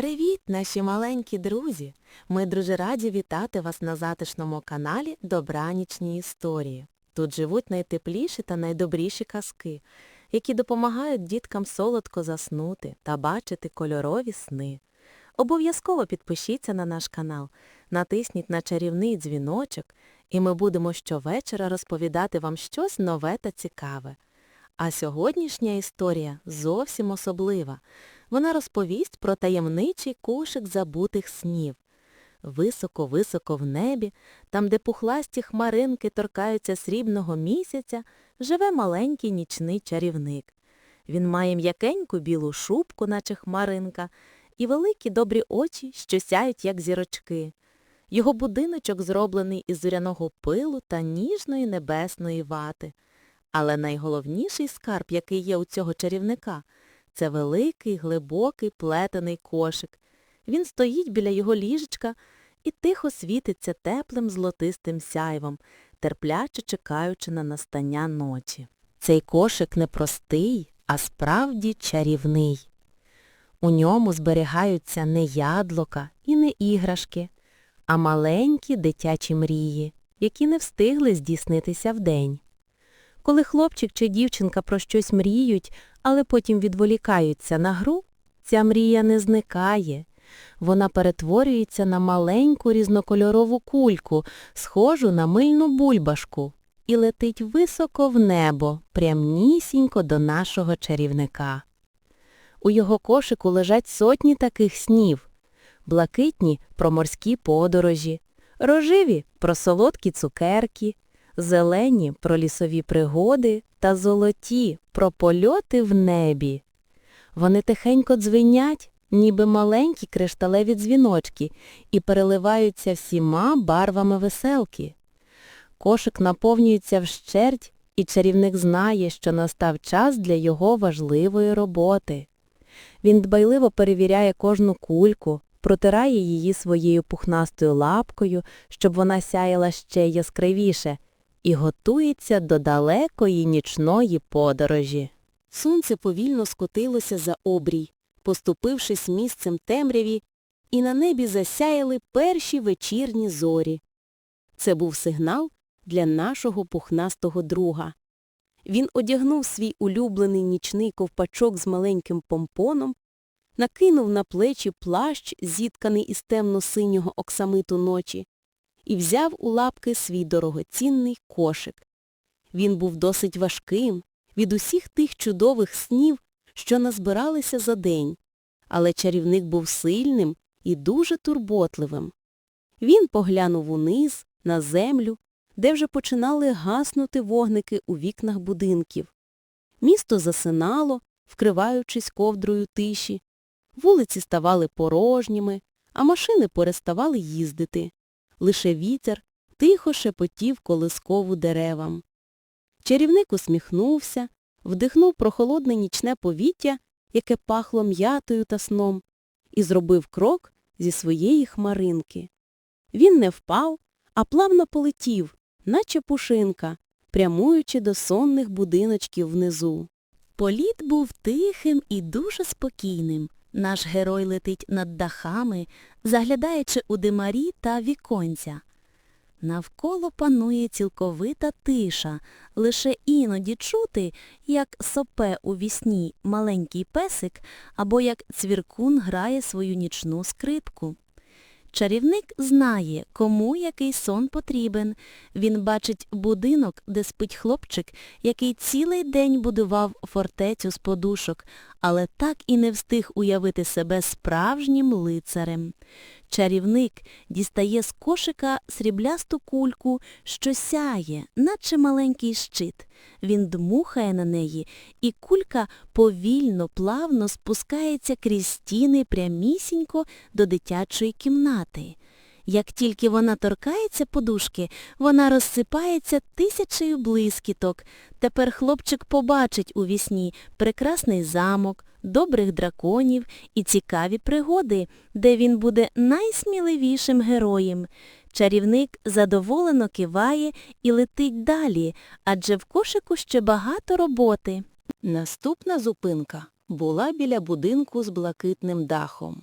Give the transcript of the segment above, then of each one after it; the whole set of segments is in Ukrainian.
Привіт, наші маленькі друзі! Ми дуже раді вітати вас на затишному каналі Добранічні історії. Тут живуть найтепліші та найдобріші казки, які допомагають діткам солодко заснути та бачити кольорові сни. Обов'язково підпишіться на наш канал, натисніть на чарівний дзвіночок, і ми будемо щовечора розповідати вам щось нове та цікаве. А сьогоднішня історія зовсім особлива. Вона розповість про таємничий кошик забутих снів. Високо-високо в небі, там, де пухласті хмаринки торкаються срібного місяця, живе маленький нічний чарівник. Він має м'якеньку білу шубку, наче хмаринка, і великі добрі очі, що сяють, як зірочки. Його будиночок зроблений із зоряного пилу та ніжної небесної вати. Але найголовніший скарб, який є у цього чарівника, це великий, глибокий плетений кошик. Він стоїть біля його ліжечка і тихо світиться теплим золотистим сяйвом, терпляче чекаючи на настання ночі. Цей кошик не простий, а справді чарівний. У ньому зберігаються не ядлока і не іграшки, а маленькі дитячі мрії, які не встигли здійснитися вдень. Коли хлопчик чи дівчинка про щось мріють, але потім відволікаються на гру, ця мрія не зникає. Вона перетворюється на маленьку різнокольорову кульку, схожу на мильну бульбашку, і летить високо в небо, прямнісінько до нашого чарівника. У його кошику лежать сотні таких снів. Блакитні про морські подорожі, рожеві про солодкі цукерки, зелені про лісові пригоди та золоті про польоти в небі. Вони тихенько дзвенять, ніби маленькі кришталеві дзвіночки, і переливаються всіма барвами веселки. Кошик наповнюється вщерть, і чарівник знає, що настав час для його важливої роботи. Він дбайливо перевіряє кожну кульку, протирає її своєю пухнастою лапкою, щоб вона сяяла ще яскравіше, і готується до далекої нічної подорожі. Сонце повільно скотилося за обрій, поступившись місцем темряві, і на небі засяяли перші вечірні зорі. Це був сигнал для нашого пухнастого друга. Він одягнув свій улюблений нічний ковпачок з маленьким помпоном, накинув на плечі плащ, зітканий із темно-синього оксамиту ночі, і взяв у лапки свій дорогоцінний кошик. Він був досить важким від усіх тих чудових снів, що назбиралися за день, але чарівник був сильним і дуже турботливим. Він поглянув униз, на землю, де вже починали гаснути вогники у вікнах будинків. Місто засинало, вкриваючись ковдрою тиші, вулиці ставали порожніми, а машини переставали їздити. Лише вітер тихо шепотів колискову деревам. Чарівник усміхнувся, вдихнув прохолодне нічне повіття, яке пахло м'ятою та сном, і зробив крок зі своєї хмаринки. Він не впав, а плавно полетів, наче пушинка, прямуючи до сонних будиночків внизу. Політ був тихим і дуже спокійним. Наш герой летить над дахами, заглядаючи у димарі та віконця. Навколо панує цілковита тиша, лише іноді чути, як сопе у вісні маленький песик або як цвіркун грає свою нічну скрипку. Чарівник знає, кому який сон потрібен. Він бачить будинок, де спить хлопчик, який цілий день будував фортецю з подушок, але так і не встиг уявити себе справжнім лицарем. Чарівник дістає з кошика сріблясту кульку, що сяє, наче маленький щит. Він дмухає на неї, і кулька повільно, плавно спускається крізь стіни прямісінько до дитячої кімнати. Як тільки вона торкається подушки, вона розсипається тисячею блискіток. Тепер хлопчик побачить у вісні прекрасний замок, добрих драконів і цікаві пригоди, де він буде найсміливішим героєм. Чарівник задоволено киває і летить далі, адже в кошику ще багато роботи. Наступна зупинка була біля будинку з блакитним дахом.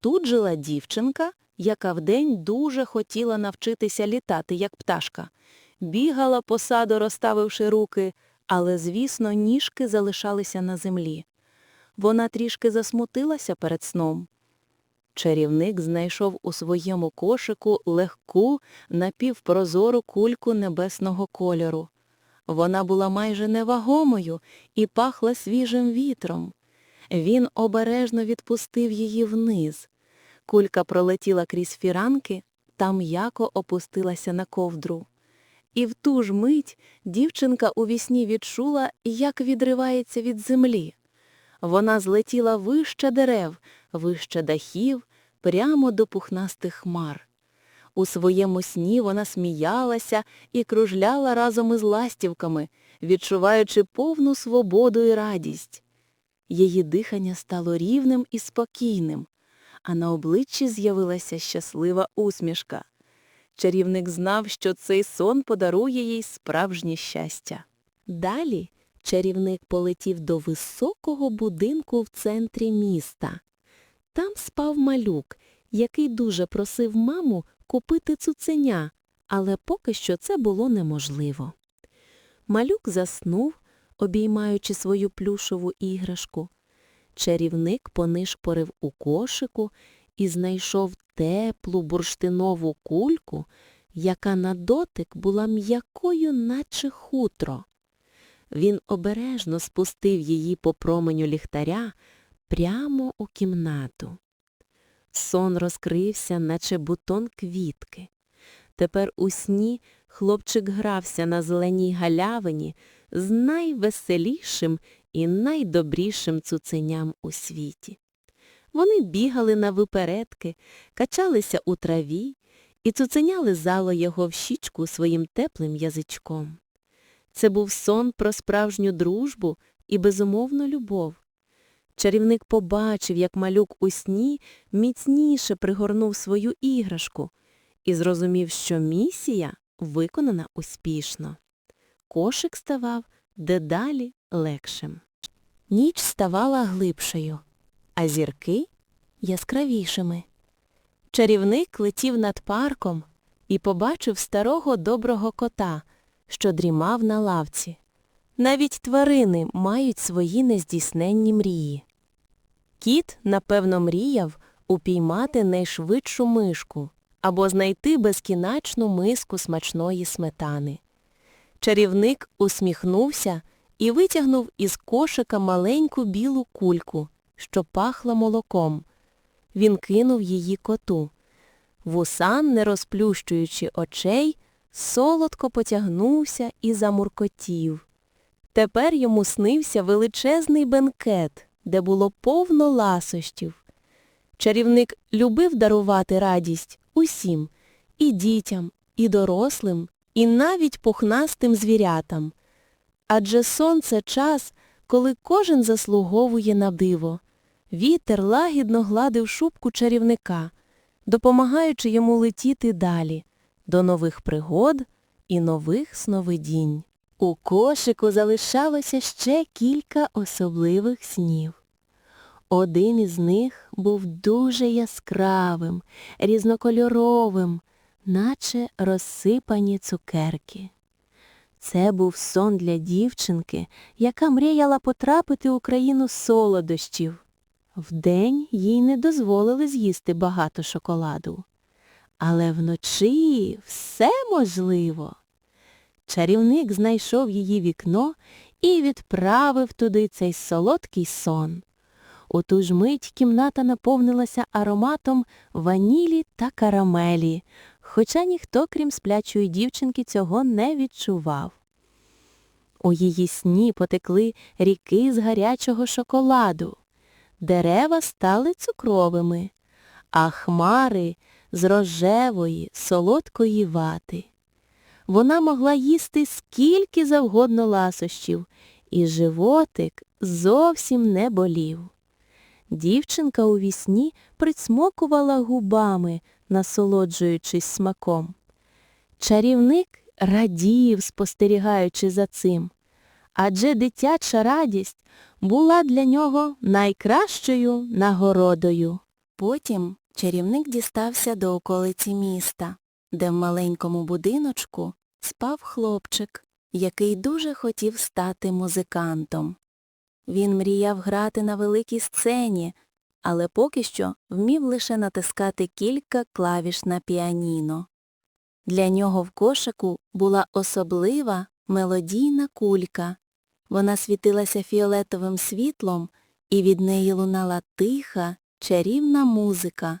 Тут жила дівчинка, яка вдень дуже хотіла навчитися літати, як пташка. Бігала по саду, розставивши руки, але, звісно, ніжки залишалися на землі. Вона трішки засмутилася перед сном. Чарівник знайшов у своєму кошику легку, напівпрозору кульку небесного кольору. Вона була майже невагомою і пахла свіжим вітром. Він обережно відпустив її вниз. Кулька пролетіла крізь фіранки та м'яко опустилася на ковдру. І в ту ж мить дівчинка у вісні відчула, як відривається від землі. Вона злетіла вище дерев, вище дахів, прямо до пухнастих хмар. У своєму сні вона сміялася і кружляла разом із ластівками, відчуваючи повну свободу і радість. Її дихання стало рівним і спокійним, а на обличчі з'явилася щаслива усмішка. Чарівник знав, що цей сон подарує їй справжнє щастя. Далі чарівник полетів до високого будинку в центрі міста. Там спав малюк, який дуже просив маму купити цуценя, але поки що це було неможливо. Малюк заснув, обіймаючи свою плюшову іграшку. Чарівник понишпорив у кошику і знайшов теплу бурштинову кульку, яка на дотик була м'якою, наче хутро. Він обережно спустив її по променю ліхтаря прямо у кімнату. Сон розкрився, наче бутон квітки. Тепер у сні хлопчик грався на зеленій галявині з найвеселішим і найдобрішим цуценям у світі. Вони бігали на випередки, качалися у траві, і цуценя лизало його в щічку своїм теплим язичком. Це був сон про справжню дружбу і безумовну любов. Чарівник побачив, як малюк у сні міцніше пригорнув свою іграшку і зрозумів, що місія виконана успішно. Кошик ставав дедалі легшим. Ніч ставала глибшою, а зірки яскравішими. Чарівник летів над парком і побачив старого доброго кота, що дрімав на лавці. Навіть тварини мають свої нездійсненні мрії. Кіт, напевно, мріяв упіймати найшвидшу мишку або знайти безкінечну миску смачної сметани. Чарівник усміхнувся і витягнув із кошика маленьку білу кульку, що пахла молоком. Він кинув її коту. Вусан, не розплющуючи очей, солодко потягнувся і замуркотів. Тепер йому снився величезний бенкет, де було повно ласощів. Чарівник любив дарувати радість усім і дітям, і дорослим, і навіть пухнастим звірятам. Адже сон – це час, коли кожен заслуговує на диво. Вітер лагідно гладив шубку чарівника, допомагаючи йому летіти далі, до нових пригод і нових сновидінь. У кошику залишалося ще кілька особливих снів. Один із них був дуже яскравим, різнокольоровим, наче розсипані цукерки. Це був сон для дівчинки, яка мріяла потрапити у країну солодощів. Вдень їй не дозволили з'їсти багато шоколаду. Але вночі все можливо. Чарівник знайшов її вікно і відправив туди цей солодкий сон. У ту ж мить кімната наповнилася ароматом ванілі та карамелі, хоча ніхто, крім сплячої дівчинки, цього не відчував. У її сні потекли ріки з гарячого шоколаду, дерева стали цукровими, а хмари з рожевої, солодкої вати. Вона могла їсти скільки завгодно ласощів, і животик зовсім не болів. Дівчинка у вісні присмокувала губами, насолоджуючись смаком. Чарівник радів, спостерігаючи за цим, адже дитяча радість була для нього найкращою нагородою. Потім чарівник дістався до околиці міста, де в маленькому будиночку спав хлопчик, який дуже хотів стати музикантом. Він мріяв грати на великій сцені, але поки що вмів лише натискати кілька клавіш на піаніно. Для нього в кошику була особлива мелодійна кулька. Вона світилася фіолетовим світлом, і від неї лунала тиха, чарівна музика.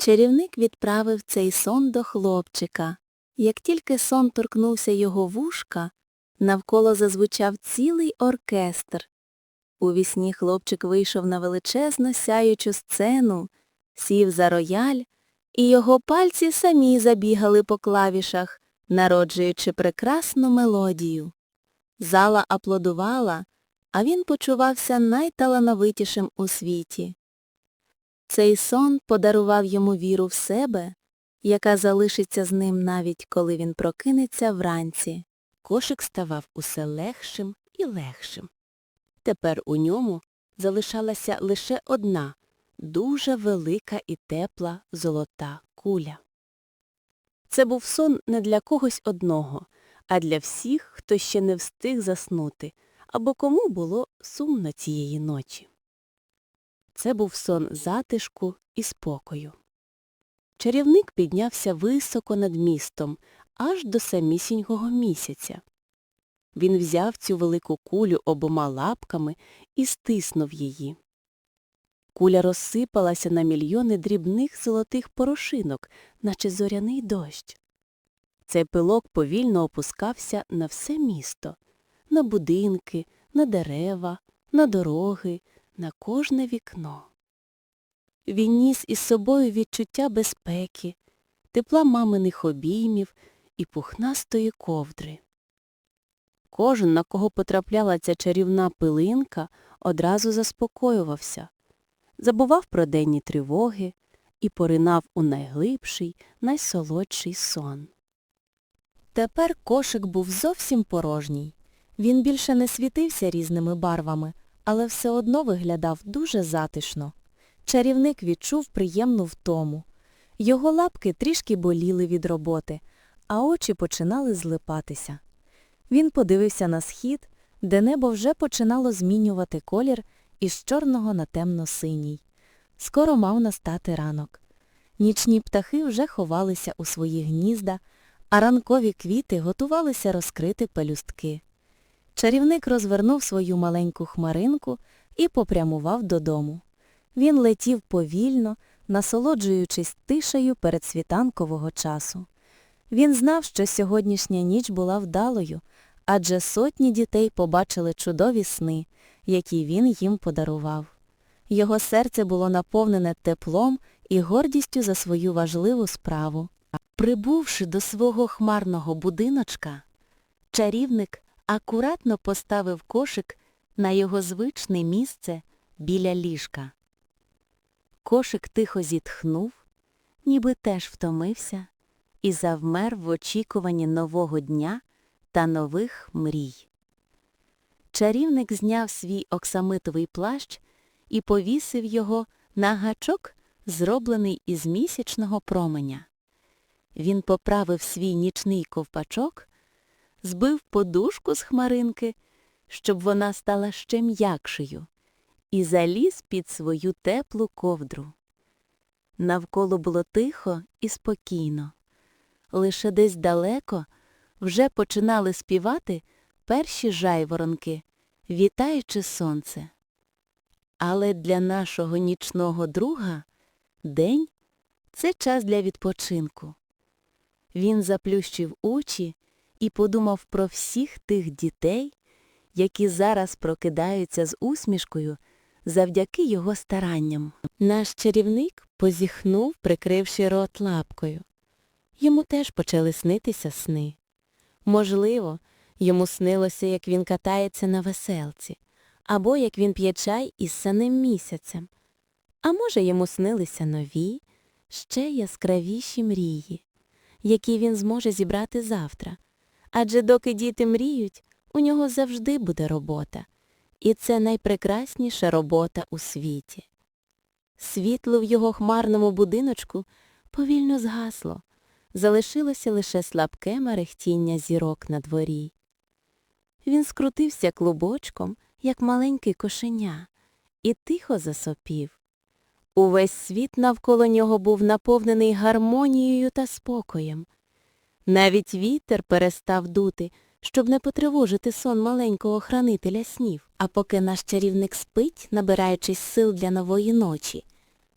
Чарівник відправив цей сон до хлопчика. Як тільки сон торкнувся його вушка, навколо зазвучав цілий оркестр. У вісні хлопчик вийшов на величезну сяючу сцену, сів за рояль, і його пальці самі забігали по клавішах, народжуючи прекрасну мелодію. Зала аплодувала, а він почувався найталановитішим у світі. Цей сон подарував йому віру в себе, яка залишиться з ним навіть коли він прокинеться вранці. Кошик ставав усе легшим і легшим. Тепер у ньому залишалася лише одна дуже велика і тепла золота куля. Це був сон не для когось одного, а для всіх, хто ще не встиг заснути, або кому було сумно цієї ночі. Це був сон затишку і спокою. Чарівник піднявся високо над містом, аж до самісінького місяця. Він взяв цю велику кулю обома лапками і стиснув її. Куля розсипалася на мільйони дрібних золотих порошинок, наче зоряний дощ. Цей пилок повільно опускався на все місто, на будинки, на дерева, на дороги, на кожне вікно. Він ніс із собою відчуття безпеки, тепла маминих обіймів і пухнастої ковдри. Кожен, на кого потрапляла ця чарівна пилинка, одразу заспокоювався, забував про денні тривоги і поринав у найглибший, найсолодший сон. Тепер кошик був зовсім порожній. Він більше не світився різними барвами, але все одно виглядав дуже затишно. Чарівник відчув приємну втому. Його лапки трішки боліли від роботи, а очі починали злипатися. Він подивився на схід, де небо вже починало змінювати колір із чорного на темно-синій. Скоро мав настати ранок. Нічні птахи вже ховалися у свої гнізда, а ранкові квіти готувалися розкрити пелюстки. Чарівник розвернув свою маленьку хмаринку і попрямував додому. Він летів повільно, насолоджуючись тишею передсвітанкового часу. Він знав, що сьогоднішня ніч була вдалою, адже сотні дітей побачили чудові сни, які він їм подарував. Його серце було наповнене теплом і гордістю за свою важливу справу. Прибувши до свого хмарного будиночка, чарівник акуратно поставив кошик на його звичне місце біля ліжка. Кошик тихо зітхнув, ніби теж втомився, і завмер в очікуванні нового дня та нових мрій. Чарівник зняв свій оксамитовий плащ і повісив його на гачок, зроблений із місячного променя. Він поправив свій нічний ковпачок, збив подушку з хмаринки, щоб вона стала ще м'якшою, і заліз під свою теплу ковдру. Навколо було тихо і спокійно. Лише десь далеко вже починали співати перші жайворонки, вітаючи сонце. Але для нашого нічного друга день це час для відпочинку. Він заплющив очі і подумав про всіх тих дітей, які зараз прокидаються з усмішкою завдяки його старанням. Наш чарівник позіхнув, прикривши рот лапкою. Йому теж почали снитися сни. Можливо, йому снилося, як він катається на веселці, або як він п'є чай із саним місяцем. А може, йому снилися нові, ще яскравіші мрії, які він зможе зібрати завтра. Адже доки діти мріють, у нього завжди буде робота. І це найпрекрасніша робота у світі. Світло в його хмарному будиночку повільно згасло. Залишилося лише слабке мерехтіння зірок на дворі. Він скрутився клубочком, як маленький кошеня, і тихо засопів. Увесь світ навколо нього був наповнений гармонією та спокоєм. Навіть вітер перестав дути, щоб не потривожити сон маленького хранителя снів. А поки наш чарівник спить, набираючись сил для нової ночі,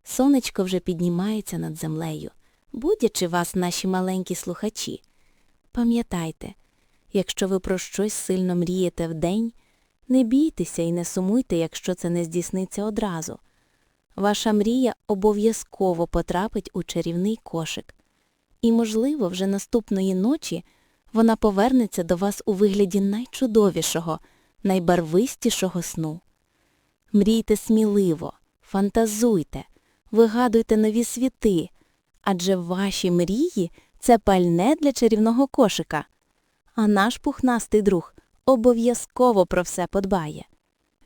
сонечко вже піднімається над землею, будячи вас, наші маленькі слухачі. Пам'ятайте, якщо ви про щось сильно мрієте вдень, не бійтеся і не сумуйте, якщо це не здійсниться одразу. Ваша мрія обов'язково потрапить у чарівний кошик. І, можливо, вже наступної ночі вона повернеться до вас у вигляді найчудовішого, найбарвистішого сну. Мрійте сміливо, фантазуйте, вигадуйте нові світи, адже ваші мрії це пальне для чарівного кошика. А наш пухнастий друг обов'язково про все подбає.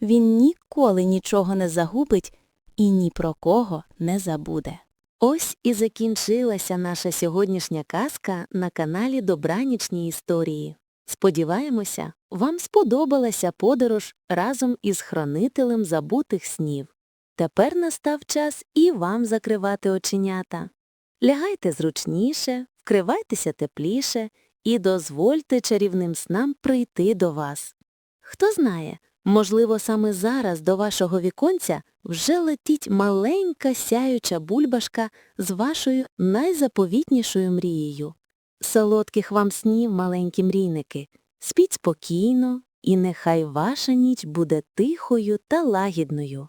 Він ніколи нічого не загубить і ні про кого не забуде. Ось і закінчилася наша сьогоднішня казка на каналі Добранічні історії. Сподіваємося, вам сподобалася подорож разом із хронителем забутих снів. Тепер настав час і вам закривати оченята. Лягайте зручніше, вкривайтеся тепліше і дозвольте чарівним снам прийти до вас. Хто знає, можливо, саме зараз до вашого віконця вже летить маленька сяюча бульбашка з вашою найзаповітнішою мрією. Солодких вам снів, маленькі мрійники, спіть спокійно, і нехай ваша ніч буде тихою та лагідною.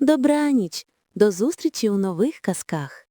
Добраніч, до зустрічі у нових казках.